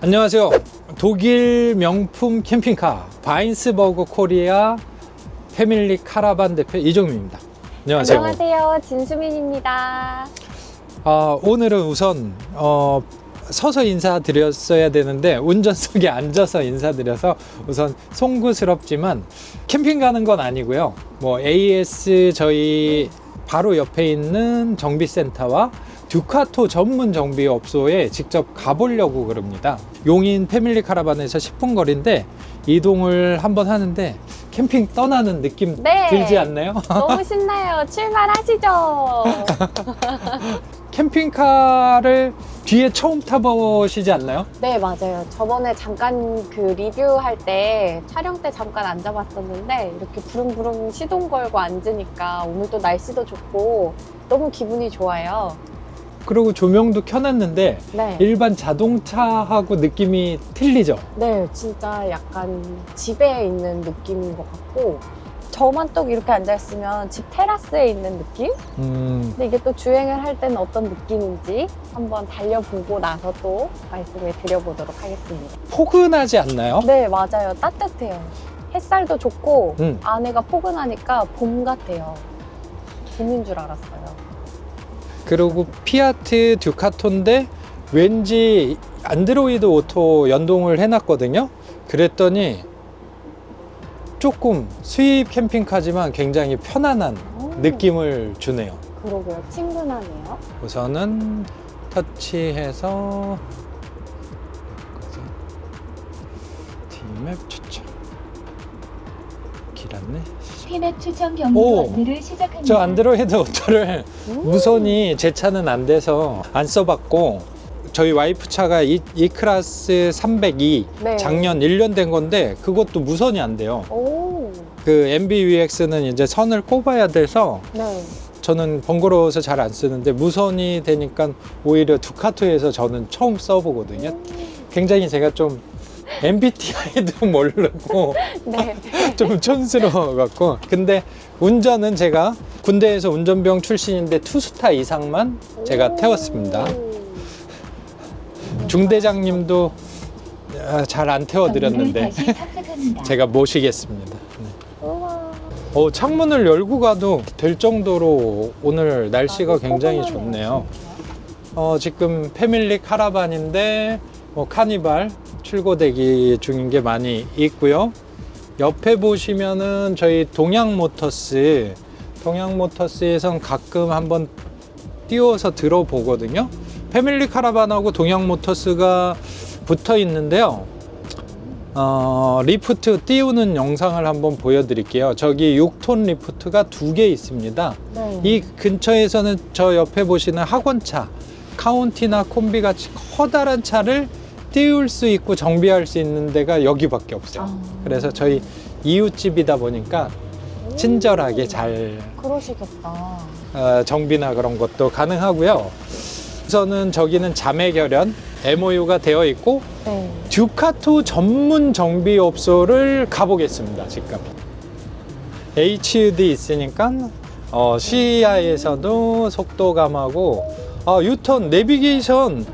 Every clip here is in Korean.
안녕하세요. 독일 명품 캠핑카 바인스버그 코리아 패밀리 카라반 대표 이종민입니다. 안녕하세요. 안녕하세요. 진수민입니다. 아, 오늘은 우선 어, 서서 인사드렸어야 되는데 운전석에 앉아서 인사드려서 우선 송구스럽지만 캠핑 가는 건 아니고요. 뭐 AS 저희 바로 옆에 있는 정비센터와 듀카토 전문 정비 업소에 직접 가보려고 그럽니다. 용인 패밀리 카라반에서 10분 거리인데 이동을 한번 하는데 캠핑 떠나는 느낌 네. 들지 않나요? 너무 신나요. 출발하시죠. 캠핑카를 뒤에 처음 타보시지 않나요? 네, 맞아요. 저번에 잠깐 그 리뷰할 때 촬영 때 잠깐 앉아봤었는데 이렇게 부릉부릉 시동 걸고 앉으니까 오늘 또 날씨도 좋고 너무 기분이 좋아요. 그리고 조명도 켜놨는데 네. 일반 자동차하고 느낌이 틀리죠? 네, 진짜 약간 집에 있는 느낌인 것 같고 저만 또 이렇게 앉아있으면 집 테라스에 있는 느낌? 음, 근데 이게 또 주행을 할 때는 어떤 느낌인지 한번 달려보고 나서 또 말씀을 드려보도록 하겠습니다. 포근하지 않나요? 네, 맞아요. 따뜻해요. 햇살도 좋고 음. 안에가 포근하니까 봄 같아요. 봄인 줄 알았어요. 그리고 피아트 듀카토인데 왠지 안드로이드 오토 연동을 해놨거든요. 그랬더니 조금 수입 캠핑카지만 굉장히 편안한 오, 느낌을 주네요. 그러게요. 친근하네요. 우선은 터치해서 D맵 추천 길었네 피넷 추천 오! 경로 안내를 시작합니다. 저 안드로이드 오토를 음. 무선이 제 차는 안 돼서 안 써봤고 저희 와이프 차가 이, 이 클래스 302 네. 작년 1년 된 건데 그것도 무선이 안 돼요 오, 그 MBUX는 이제 선을 꼽아야 돼서 네. 저는 번거로워서 잘 안 쓰는데 무선이 되니까 오히려 두카토에서 저는 처음 써보거든요. 굉장히 제가 좀 MBTI도 모르고 네. 좀 촌스러워 갖고 근데 운전은 제가 군대에서 운전병 출신인데 투스타 이상만 제가 태웠습니다. 중대장님도 아, 잘안 태워드렸는데. 제가 모시겠습니다. 네. 어, 창문을 열고 가도 될 정도로 오늘 날씨가 아주 굉장히 포근하네요, 좋네요. 어, 지금 패밀리 카라반인데 뭐 카니발 출고 대기 중인 게 많이 있고요. 옆에 보시면은 저희 동양 모터스, 동양 모터스에선 가끔 한번 띄워서 들어보거든요. 패밀리 카라반하고 동양 모터스가 붙어 있는데요. 어, 리프트 띄우는 영상을 한번 보여드릴게요. 저기 6톤 리프트가 두 개 있습니다. 네. 이 근처에서는 저 옆에 보시는 학원차, 카운티나 콤비 같이 커다란 차를 띄울 수 있고 정비할 수 있는 데가 여기밖에 없어요. 아. 그래서 저희 이웃집이다 보니까 친절하게 잘 그러시겠다. 어, 정비나 그런 것도 가능하고요. 우선은 저기는 자매 결연 MOU가 되어 있고 네. 듀카토 전문 정비업소를 가보겠습니다. 지금 HUD 있으니까 어, 시야에서도 속도감하고 아, 유턴 내비게이션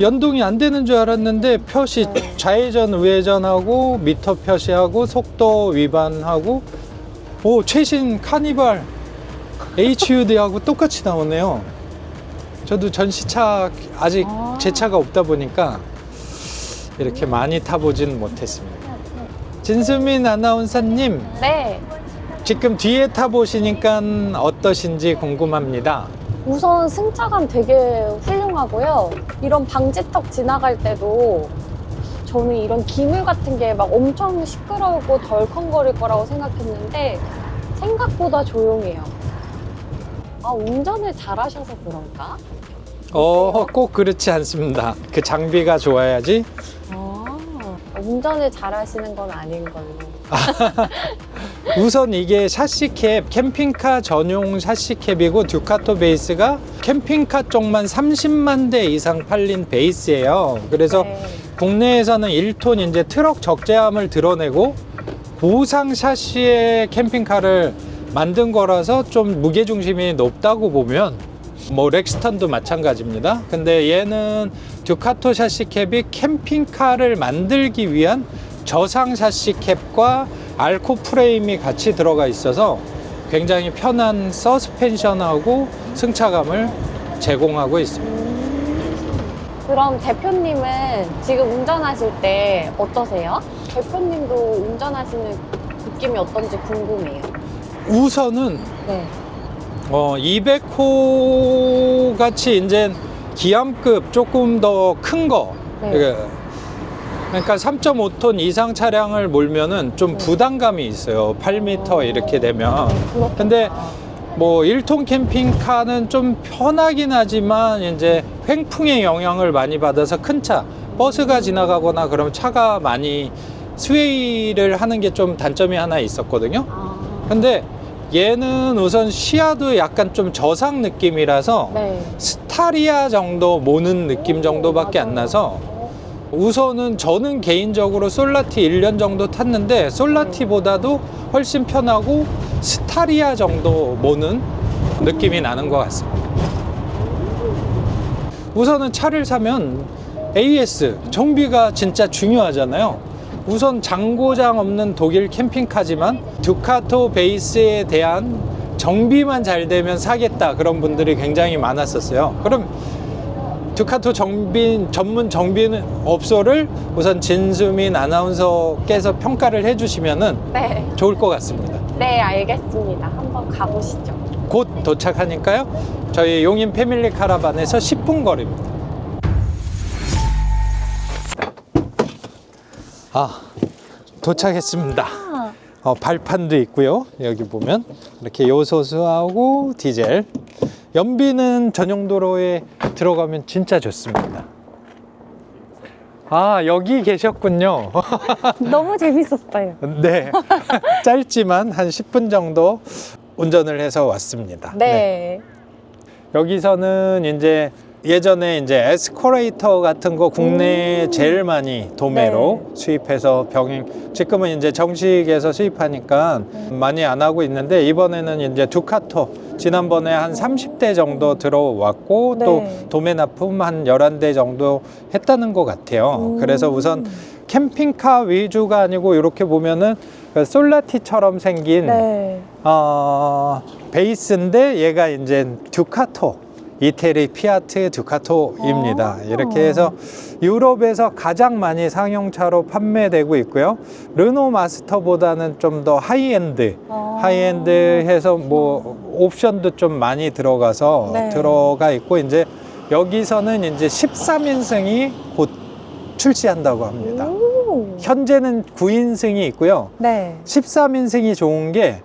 연동이 안 되는 줄 알았는데 표시 네. 좌회전 우회전하고 미터 표시하고 속도 위반하고 오 최신 카니발 HUD하고 똑같이 나오네요. 저도 전시차 아직 아. 제 차가 없다 보니까 이렇게 많이 타보진 못했습니다. 진수민 아나운서님, 네. 지금 뒤에 타보시니까 어떠신지 궁금합니다. 우선 승차감 되게 훌륭하고요. 이런 방지턱 지나갈 때도 저는 이런 기물 같은 게 막 엄청 시끄러우고 덜컹거릴 거라고 생각했는데 생각보다 조용해요. 아, 운전을 잘하셔서 그런가? 어, 꼭 그렇지 않습니다. 그 장비가 좋아야지. 아, 운전을 잘하시는 건 아닌 걸로. 우선 이게 샤시캡, 캠핑카 전용 샤시캡이고 듀카토 베이스가 캠핑카 쪽만 30만 대 이상 팔린 베이스예요. 그래서 네. 국내에서는 1톤 이제 트럭 적재함을 드러내고 보상 샤시의 캠핑카를 만든 거라서 좀 무게 중심이 높다고 보면 뭐 렉스턴도 마찬가지입니다. 근데 얘는 듀카토 샤시 캡이 캠핑카를 만들기 위한 저상 샤시 캡과 알코 프레임이 같이 들어가 있어서 굉장히 편한 서스펜션하고 승차감을 제공하고 있습니다. 그럼 대표님은 지금 운전하실 때 어떠세요? 대표님도 운전하시는 느낌이 어떤지 궁금해요. 우선은 네. 어, 200호 같이 이제 기암급 조금 더 큰 거. 네. 그러니까 3.5톤 이상 차량을 몰면은 좀 네. 부담감이 있어요. 8m 이렇게 되면. 근데 뭐 1톤 캠핑카는 좀 편하긴 하지만 이제 횡풍의 영향을 많이 받아서 큰 차, 버스가 지나가거나 그러면 차가 많이 스웨이를 하는 게 좀 단점이 하나 있었거든요. 아, 근데 얘는 우선 시야도 약간 좀 저상 느낌이라서 네. 스타리아 정도 모는 느낌 정도밖에 안 나서 우선은 저는 개인적으로 솔라티 1년 정도 탔는데 솔라티보다도 훨씬 편하고 스타리아 정도 모는 느낌이 나는 것 같습니다. 우선은 차를 사면 AS 정비가 진짜 중요하잖아요. 우선 장고장 없는 독일 캠핑카지만 듀카토 베이스에 대한 정비만 잘 되면 사겠다 그런 분들이 굉장히 많았었어요. 그럼 듀카토 정비 전문 정비는 업소를 우선 진수민 아나운서께서 평가를 해주시면은 네. 좋을 것 같습니다. 네, 알겠습니다. 한번 가보시죠. 곧 도착하니까요. 저희 용인 패밀리 카라반에서 10분 거리입니다. 아, 도착했습니다. 아, 어, 발판도 있고요. 여기 보면 이렇게 요소수하고 디젤. 연비는 전용 도로에 들어가면 진짜 좋습니다. 아, 여기 계셨군요. 너무 재밌었어요. 네. 짧지만 한 10분 정도 운전을 해서 왔습니다. 네. 여기서는 이제 예전에 이제 에스코레이터 같은 거 국내에 음. 제일 많이 도매로 네. 수입해서 병행 지금은 이제 정식에서 수입하니까 음. 많이 안 하고 있는데 이번에는 이제 두카토 지난번에 한 30대 정도 들어왔고 네. 또 도매 납품 한 11대 정도 했다는 것 같아요. 음. 그래서 우선 캠핑카 위주가 아니고 이렇게 보면은 그 솔라티처럼 생긴 네. 어, 베이스인데 얘가 이제 듀카토 이태리 피아트 듀카토입니다. 아. 이렇게 해서 유럽에서 가장 많이 상용차로 판매되고 있고요. 르노 마스터보다는 좀 더 하이엔드, 아. 하이엔드 해서 뭐 옵션도 좀 많이 들어가서 네. 들어가 있고 이제 여기서는 이제 13인승이 곧 출시한다고 합니다. 오. 현재는 9인승이 있고요. 네. 13인승이 좋은 게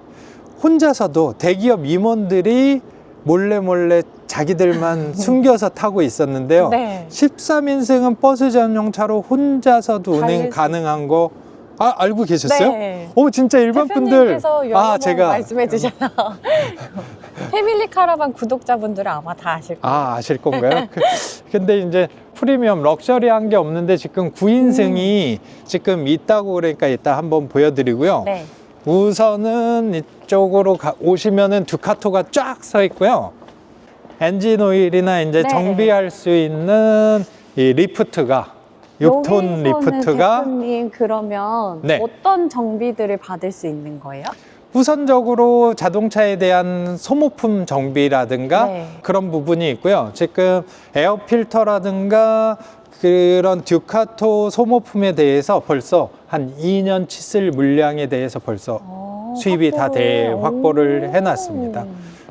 혼자서도 대기업 임원들이 몰래 몰래 자기들만 숨겨서 타고 있었는데요. 네. 13인승은 버스 전용차로 혼자서도 달릴 운행 수- 가능한 거 아, 알고 계셨어요? 네. 오 진짜 일반 분들 대표님께서 여러 아 번 제가 말씀해 주셔서 패밀리 카라반 구독자분들은 아마 다 아실 거예요. 아 아실 건가요? 그, 근데 이제 프리미엄 럭셔리한 게 없는데 지금 9인승이 지금 있다고 그러니까 이따 한번 보여드리고요. 네. 우선은 이쪽으로 가- 오시면은 두카토가 쫙 서 있고요. 엔진 오일이나 이제 네. 정비할 수 있는 이 리프트가 6톤 여기서는 리프트가 대표님 그러면 네. 어떤 정비들을 받을 수 있는 거예요? 우선적으로 자동차에 대한 소모품 정비라든가 네. 그런 부분이 있고요. 지금 에어 필터라든가 그런 듀카토 소모품에 대해서 벌써 한 2년 치쓸 물량에 대해서 벌써 어, 수입이 다돼 확보를- 확보를 오. 해놨습니다.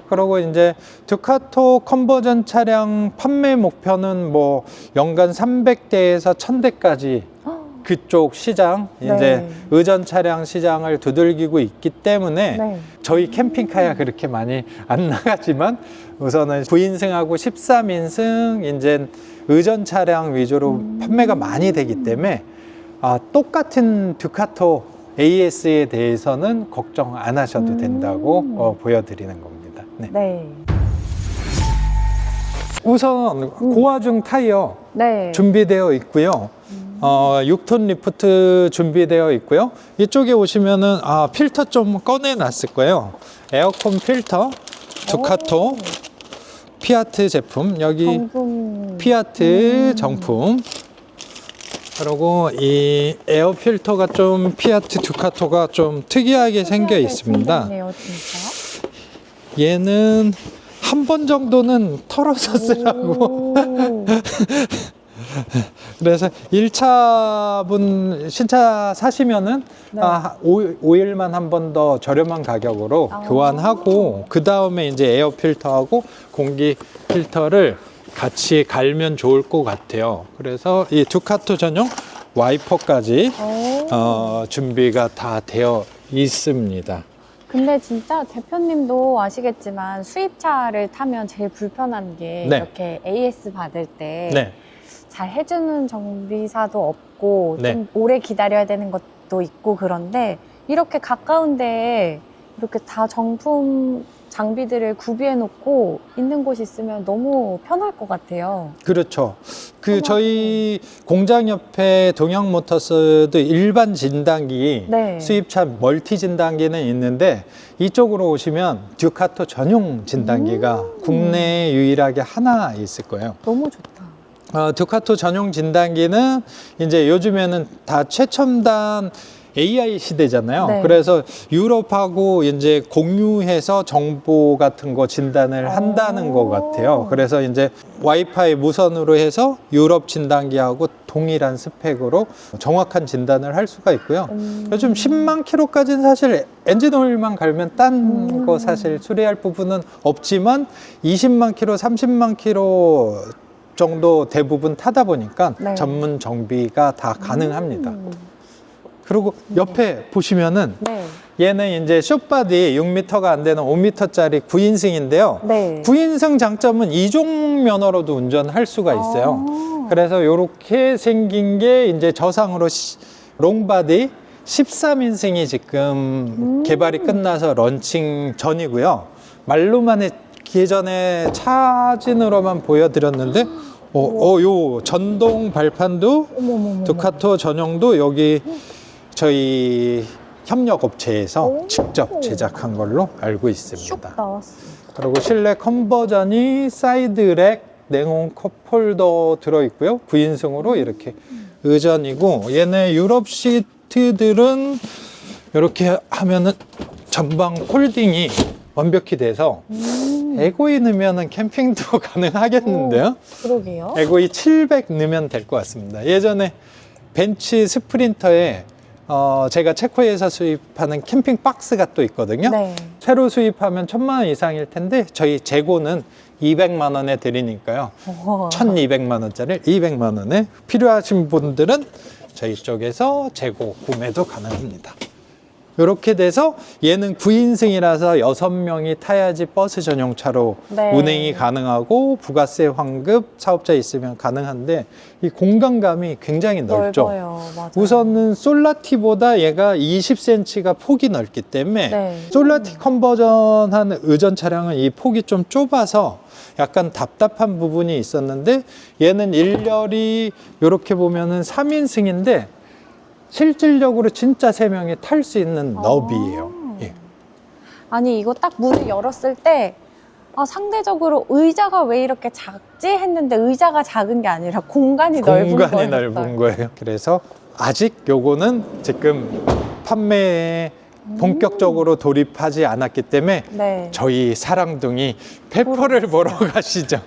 그리고 이제 듀카토 컨버전 차량 판매 목표는 뭐 연간 300대에서 1000대까지 그쪽 시장 네. 이제 의전 차량 시장을 두들기고 있기 때문에 네. 저희 캠핑카야 그렇게 많이 안 나가지만 우선은 9인승하고 13인승 이제 의전 차량 위주로 음. 판매가 많이 되기 때문에 아, 똑같은 듀카토 AS에 대해서는 걱정 안 하셔도 된다고 음. 어, 보여드리는 겁니다. 네. 네. 우선 고화중 타이어 네. 준비되어 있고요. 어, 6톤 리프트 준비되어 있고요. 이쪽에 오시면은 아, 필터 좀 꺼내 놨을 거예요. 에어컨 필터 두카토 피아트 제품 여기 정품. 피아트 음. 정품. 그리고 이 에어 필터가 좀 피아트 두카토가 좀 특이하게 생겨 있습니다. 생겼네요, 진짜. 얘는 한 번 정도는 털어서 쓰라고. 오. 그래서 1차분 신차 사시면은 네. 아, 오, 오일만 한 번 더 저렴한 가격으로 아. 교환하고 그 다음에 이제 에어 필터하고 공기 필터를 같이 갈면 좋을 것 같아요. 그래서 이 두카토 전용 와이퍼까지 오. 어, 준비가 다 되어 있습니다. 근데 진짜 대표님도 아시겠지만 수입차를 타면 제일 불편한 게 네. 이렇게 AS 받을 때 네. 잘 해주는 정비사도 없고 네. 좀 오래 기다려야 되는 것도 있고 그런데 이렇게 가까운데 이렇게 다 정품 장비들을 구비해 놓고 있는 곳이 있으면 너무 편할 것 같아요. 그렇죠. 그. 저희 공장 옆에 동양 모터스도 일반 진단기 네. 수입차 멀티 진단기는 있는데 이쪽으로 오시면 듀카토 전용 진단기가 음. 국내에 유일하게 하나 있을 거예요. 너무 좋다. 어, 듀카토 전용 진단기는 이제 요즘에는 다 최첨단 AI 시대잖아요. 네. 그래서 유럽하고 이제 공유해서 정보 같은 거 진단을 한다는 것 같아요. 그래서 이제 와이파이 무선으로 해서 유럽 진단기하고 동일한 스펙으로 정확한 진단을 할 수가 있고요. 음. 요즘 10만 킬로까지는 사실 엔진 오일만 갈면 딴거 음. 사실 수리할 부분은 없지만 20만 킬로, 30만 킬로 정도 대부분 타다 보니까 네. 전문 정비가 다 가능합니다. 음. 그리고 옆에 보시면은 네. 얘는 이제 숏바디 6m가 안 되는 5m짜리 9인승인데요. 네. 9인승 장점은 이종 면허로도 운전할 수가 있어요. 아. 그래서 이렇게 생긴 게 이제 저상으로 시- 롱바디 13인승이 지금 음. 개발이 끝나서 런칭 전이고요. 말로만 해, 예전에 사진으로만 보여드렸는데, 어, 어, 요 전동 발판도 어머머머. 두카토 전용도 여기 저희 협력 업체에서 오. 직접 제작한 걸로 알고 슉 있습니다. 그리고 실내 컨버전이 사이드렉 냉온 컵홀더 들어있고요. 9인승으로 이렇게 의전이고 얘네 유럽 시트들은 이렇게 하면은 전방 홀딩이 완벽히 돼서 음. 에고이 넣으면 캠핑도 가능하겠는데요. 그러게요. 에고이 700 넣으면 될 것 같습니다. 예전에 벤츠 스프린터에 어, 제가 체코에서 수입하는 캠핑 박스가 또 있거든요. 네. 새로 수입하면 천만 원 이상일 텐데 저희 재고는 200만 원에 드리니까요. 어. 1200만 원짜리 200만 원에 필요하신 분들은 저희 쪽에서 재고 구매도 가능합니다. 이렇게 돼서 얘는 9인승이라서 6명이 타야지 버스 전용차로 네. 운행이 가능하고 부가세 환급 사업자 있으면 가능한데 이 공간감이 굉장히 넓죠. 넓어요. 맞아요. 우선은 솔라티보다 얘가 20cm가 폭이 넓기 때문에 네. 솔라티 컨버전한 의전 차량은 이 폭이 좀 좁아서 약간 답답한 부분이 있었는데 얘는 일렬이 이렇게 보면은 3인승인데 실질적으로 진짜 세 명이 탈 수 있는 아. 너비예요. 예. 아니 이거 딱 문을 열었을 때 아, 상대적으로 의자가 왜 이렇게 작지 했는데 의자가 작은 게 아니라 공간이 넓은 공간이 거였어요. 넓은 거예요. 그래서 아직 요거는 지금 판매에 본격적으로 돌입하지 않았기 때문에 네. 저희 사랑둥이 페퍼를 보러 가시죠.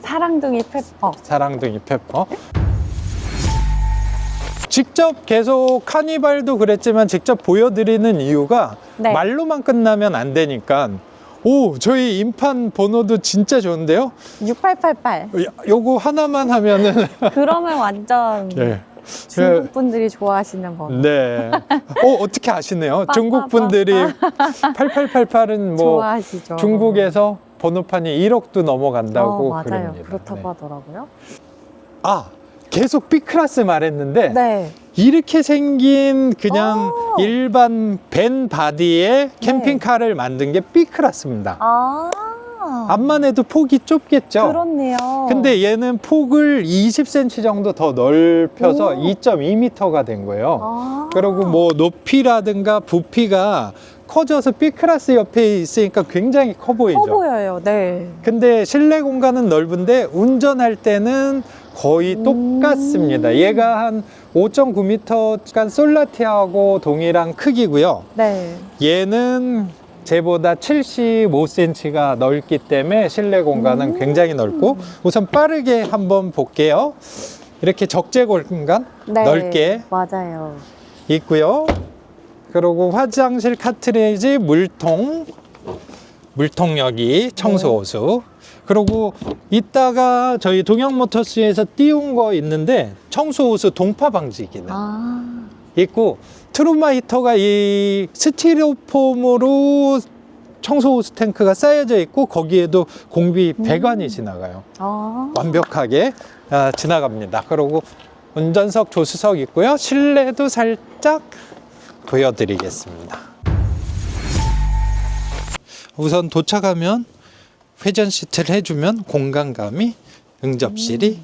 사랑둥이 페퍼. 사랑둥이 페퍼. 직접 계속 카니발도 그랬지만 직접 보여드리는 이유가 네. 말로만 끝나면 안 되니까 오 저희 인판 번호도 진짜 좋은데요 6888. 야, 요거 하나만 하면은 그러면 완전 예. 중국 분들이 좋아하시는 번. 네. 어 어떻게 아시네요 중국 분들이 8888은 뭐 좋아하시죠. 중국에서 번호판이 1억도 넘어간다고 어, 맞아요. 그럽니다. 그렇다고 네. 하더라고요. 아 계속 B 클래스 말했는데 네. 이렇게 생긴 그냥 어. 일반 벤 바디의 캠핑카를 만든 게 B 클래스입니다. 아. 앞만 해도 폭이 좁겠죠. 그렇네요. 근데 얘는 폭을 20cm 정도 더 넓혀서 오. 2.2m가 된 거예요. 아. 그리고 뭐 높이라든가 부피가 커져서 B 클래스 옆에 있으니까 굉장히 커 보이죠. 커 보여요. 네. 근데 실내 공간은 넓은데 운전할 때는 거의 음. 똑같습니다. 얘가 한 5.9m 솔라티하고 동일한 크기고요. 네. 얘는 쟤보다 75cm가 넓기 때문에 실내 공간은 음. 굉장히 넓고 우선 빠르게 한번 볼게요. 이렇게 적재 공간 네. 넓게 맞아요. 있고요. 그리고 화장실 카트리지 물통, 물통 여기 청소 호수. 그리고 이따가 저희 동양모터스에서 띄운 거 있는데 청소 호수 동파 방지 기능 아. 있고 트루마 히터가 이 스티로폼으로 청소 호수 탱크가 쌓여져 있고 거기에도 공비 배관이 지나가요. 아. 완벽하게 아, 지나갑니다. 그리고 운전석 조수석 있고요. 실내도 살짝 보여드리겠습니다. 우선 도착하면 회전 시트를 해주면 공간감이 응접실이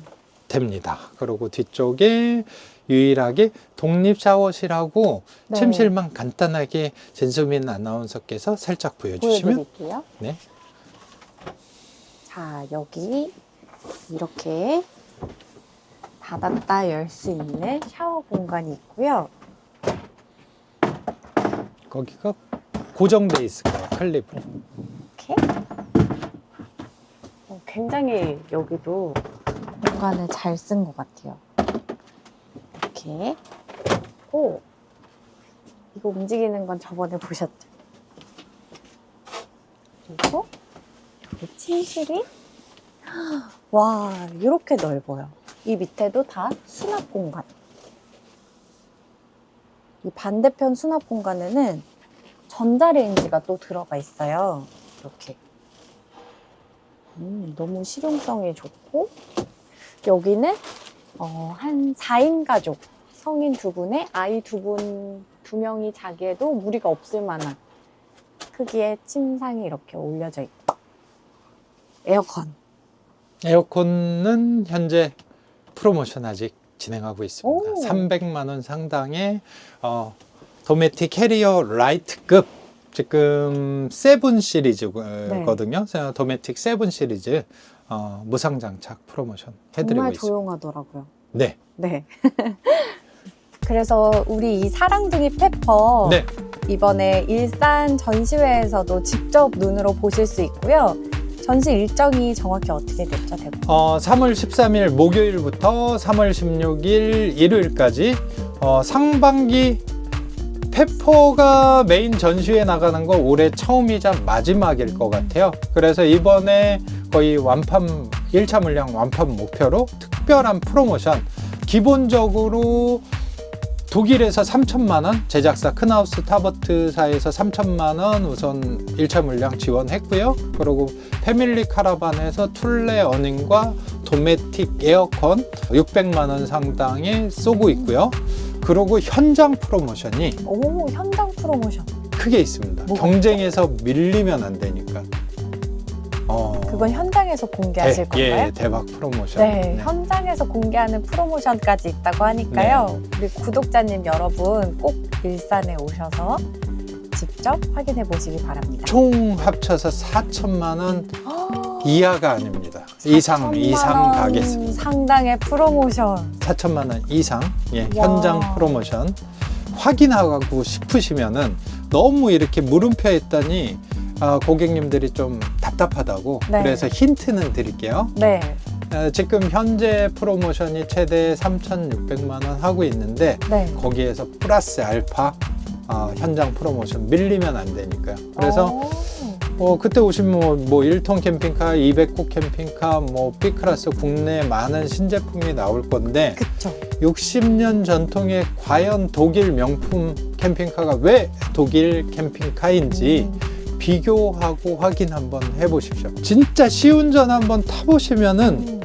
됩니다. 그리고 뒤쪽에 유일하게 독립 샤워실하고 네. 침실만 간단하게 진수민 아나운서께서 살짝 보여주시면 보여드릴게요. 네. 자, 여기 이렇게 닫았다 열 수 있는 샤워 공간이 있고요. 거기가 고정돼 있을 거예요. 클립으로. 이렇게. 어, 굉장히 여기도 공간을 잘 쓴 것 같아요. 이렇게. 오. 이거 움직이는 건 저번에 보셨죠? 그리고 여기 침실이 와 이렇게 넓어요. 이 밑에도 다 수납 공간. 이 반대편 수납 공간에는 전자레인지가 또 들어가 있어요. 이렇게. 음, 너무 실용성이 좋고, 여기는, 어, 한 4인 가족, 성인 두 분에 아이 두 분, 두 명이 자기에도 무리가 없을 만한 크기의 침상이 이렇게 올려져 있고, 에어컨. 에어컨은 현재 프로모션 아직 진행하고 있습니다. 오. 300만 원 상당의 어, 도메틱 캐리어 라이트급 지금 세븐 시리즈거든요. 도메틱 세븐 시리즈 어, 무상 장착 프로모션 해드리고 있습니다. 조용하더라고요. 네, 네. 그래서 우리 이 사랑둥이 페퍼 네. 이번에 일산 전시회에서도 직접 눈으로 보실 수 있고요. 전시 일정이 정확히 어떻게 됐죠? 어, 3월 13일 목요일부터 3월 16일 일요일까지 어, 상반기 페퍼가 메인 전시회 나가는 거 올해 처음이자 마지막일 것 같아요. 그래서 이번에 거의 완판 1차 물량 완판 목표로 특별한 프로모션 기본적으로 독일에서 3천만 원, 제작사 큰하우스 타버트사에서 3천만 원 우선 1차 물량 지원했고요. 그리고 패밀리 카라반에서 툴레 어닝과 도메틱 에어컨 600만 원 상당에 쏘고 있고요. 그리고 현장 프로모션이 오, 현장 프로모션. 크게 있습니다. 뭐가 경쟁에서 밀리면 안 되니까. 어, 그건 현장에서 공개하실 대, 건가요? 예, 대박 프로모션. 네, 현장에서 공개하는 프로모션까지 있다고 하니까요. 네. 우리 구독자님 여러분 꼭 일산에 오셔서 직접 확인해 보시기 바랍니다. 총 합쳐서 4천만 원 아, 이하가 아닙니다. 이상 4천만 이상 원 가겠습니다. 상당의 프로모션. 4천만 원 이상 예, 와. 현장 프로모션 확인하고 싶으시면은 너무 이렇게 물음표 했더니 아, 고객님들이 좀 답답하다고 네. 그래서 힌트는 드릴게요. 네. 어, 지금 현재 프로모션이 최대 3,600만 원 하고 있는데 네. 거기에서 플러스 알파 어, 현장 프로모션 밀리면 안 되니까요. 그래서 오. 어, 그때 오시면 뭐, 뭐 1톤 캠핑카, 200호 캠핑카, 뭐 B클래스 국내 많은 신제품이 나올 건데 그쵸. 60년 전통의 과연 독일 명품 캠핑카가 왜 독일 캠핑카인지 음. 비교하고 확인 한번 해보십시오. 진짜 시운전 한번 타보시면은 음.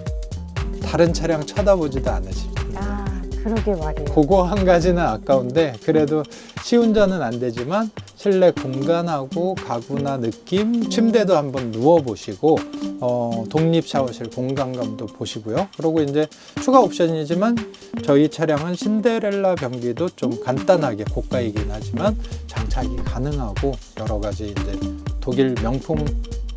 다른 차량 쳐다보지도 않으실 텐데. 아, 그러게 말이에요. 그거 한 가지는 아까운데 그래도 시운전은 안 되지만 실내 공간하고 가구나 느낌, 침대도 한번 누워 보시고 어, 독립 샤워실 공간감도 보시고요. 그리고 이제 추가 옵션이지만 저희 차량은 신데렐라 변기도 좀 간단하게 고가이긴 하지만 장착이 가능하고 여러 가지 이제 독일 명품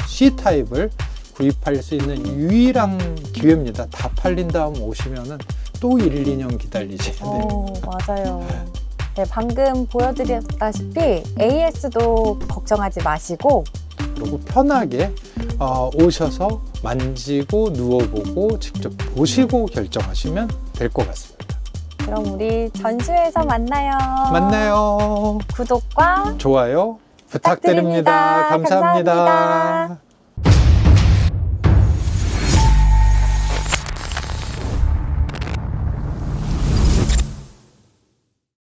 C 타입을 구입할 수 있는 유일한 기회입니다. 다 팔린 다음 오시면은 또 1, 2년 기다리셔야 돼요. 어, 맞아요. 네, 방금 보여드렸다시피 AS도 걱정하지 마시고 그리고 편하게 어, 오셔서 만지고 누워보고 직접 보시고 결정하시면 될 것 같습니다. 그럼 우리 전시회에서 만나요. 만나요. 구독과 좋아요 부탁드립니다. 부탁드립니다. 감사합니다. 감사합니다.